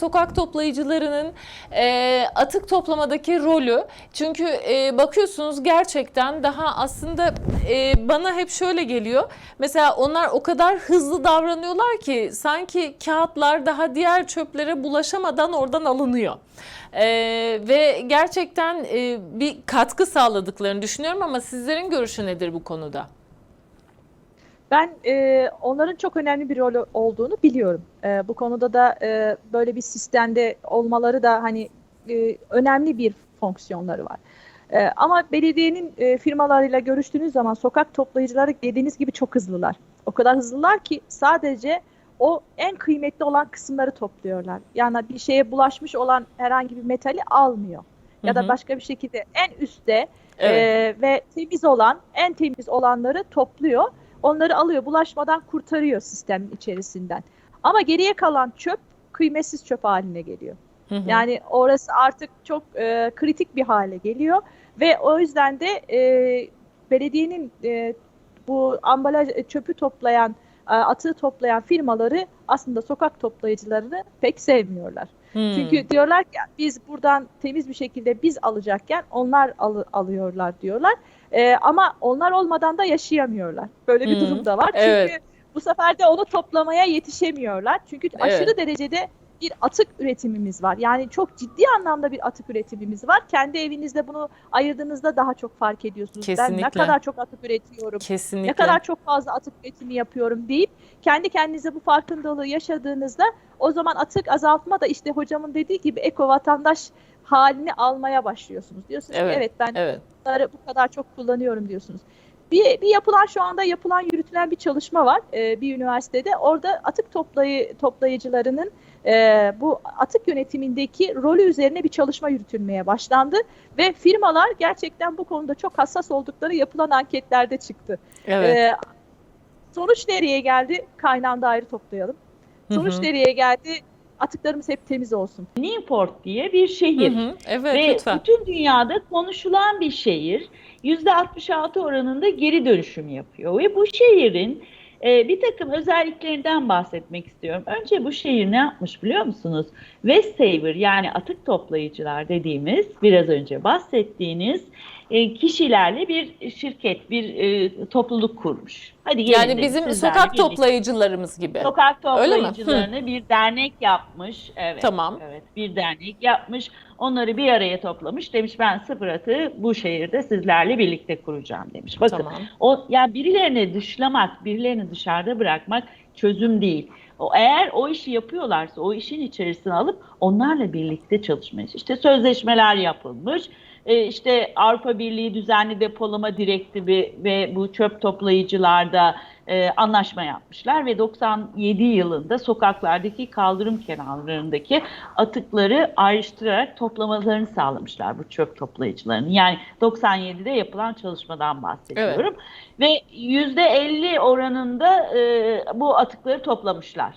Sokak toplayıcılarının e, atık toplamadaki rolü. Çünkü e, bakıyorsunuz gerçekten daha aslında e, bana hep şöyle geliyor. Mesela onlar o kadar hızlı davranıyorlar ki sanki kağıtlar daha diğer çöplere bulaşamadan oradan alınıyor. E, ve gerçekten e, bir katkı sağladıklarını düşünüyorum ama sizlerin görüşü nedir bu konuda? Ben e, onların çok önemli bir rol olduğunu biliyorum. E, bu konuda da e, böyle bir sistemde olmaları da hani e, önemli bir fonksiyonları var. E, ama belediyenin e, firmalarıyla görüştüğünüz zaman sokak toplayıcıları dediğiniz gibi çok hızlılar. O kadar hızlılar ki sadece o en kıymetli olan kısımları topluyorlar. Yani bir şeye bulaşmış olan herhangi bir metali almıyor. Ya da başka bir şekilde en üstte Evet. ee, ve temiz olan, en temiz olanları topluyor. Onları alıyor, bulaşmadan kurtarıyor sistemin içerisinden. Ama geriye kalan çöp kıymetsiz çöp haline geliyor. Hı hı. Yani orası artık çok e, kritik bir hale geliyor ve o yüzden de e, belediyenin e, bu ambalaj e, çöpü toplayan, atığı toplayan firmaları aslında sokak toplayıcılarını pek sevmiyorlar. Hmm. Çünkü diyorlar ki biz buradan temiz bir şekilde biz alacakken onlar alı- alıyorlar diyorlar. Ee, ama onlar olmadan da yaşayamıyorlar. Böyle bir Hı, durum da var. Çünkü evet. bu sefer de onu toplamaya yetişemiyorlar. Çünkü Evet. aşırı derecede bir atık üretimimiz var. Yani çok ciddi anlamda bir atık üretimimiz var. Kendi evinizde bunu ayırdığınızda daha çok fark ediyorsunuz. Ben ne Kesinlikle. kadar çok atık üretiyorum. Kesinlikle. Ne kadar çok fazla atık üretimi yapıyorum deyip kendi kendinize bu farkındalığı yaşadığınızda o zaman atık azaltma da işte hocamın dediği gibi eko vatandaş halini almaya başlıyorsunuz. Diyorsunuz Evet, ki evet ben Evet. bunları bu kadar çok kullanıyorum diyorsunuz. Bir, bir yapılan şu anda yapılan yürütülen bir çalışma var e, bir üniversitede. Orada atık toplayı, toplayıcılarının e, bu atık yönetimindeki rolü üzerine bir çalışma yürütülmeye başlandı. Ve firmalar gerçekten bu konuda çok hassas oldukları yapılan anketlerde çıktı. Evet. Ee, sonuç nereye geldi? Kaynağında ayrı toplayalım. Sonuç Hı hı. nereye geldi? Atıklarımız hep temiz olsun. Newport diye bir şehir. Hı hı. Evet Ve lütfen. bütün dünyada konuşulan bir şehir. %66 oranında geri dönüşüm yapıyor. Ve bu şehrin e, bir takım özelliklerinden bahsetmek istiyorum. Önce bu şehir ne yapmış biliyor musunuz? Westsaver yani atık toplayıcılar dediğimiz biraz önce bahsettiğiniz e, kişilerle bir şirket, bir e, topluluk kurmuş. Hadi Yani bizim sokak birlikte. toplayıcılarımız gibi. Sokak toplayıcılarını bir dernek yapmış. Evet. Tamam. Evet, bir dernek yapmış. Onları bir araya toplamış. Demiş ben sıfır atığı bu şehirde sizlerle birlikte kuracağım demiş. Bakın Tamam. o ya birilerini dışlamak, birilerini dışarıda bırakmak çözüm değil. O eğer o işi yapıyorlarsa o işin içerisine alıp onlarla birlikte çalışmaya. İşte sözleşmeler yapılmış. E, işte Avrupa Birliği düzenli depolama direktifi ve bu çöp toplayıcılarda e, anlaşma yapmışlar ve 97 yılında sokaklardaki kaldırım kenarlarındaki atıkları ayrıştırarak toplamalarını sağlamışlar bu çöp toplayıcılarının. Yani 97'de yapılan çalışmadan bahsediyorum. Ve %50 oranında e, bu atıkları toplamışlar.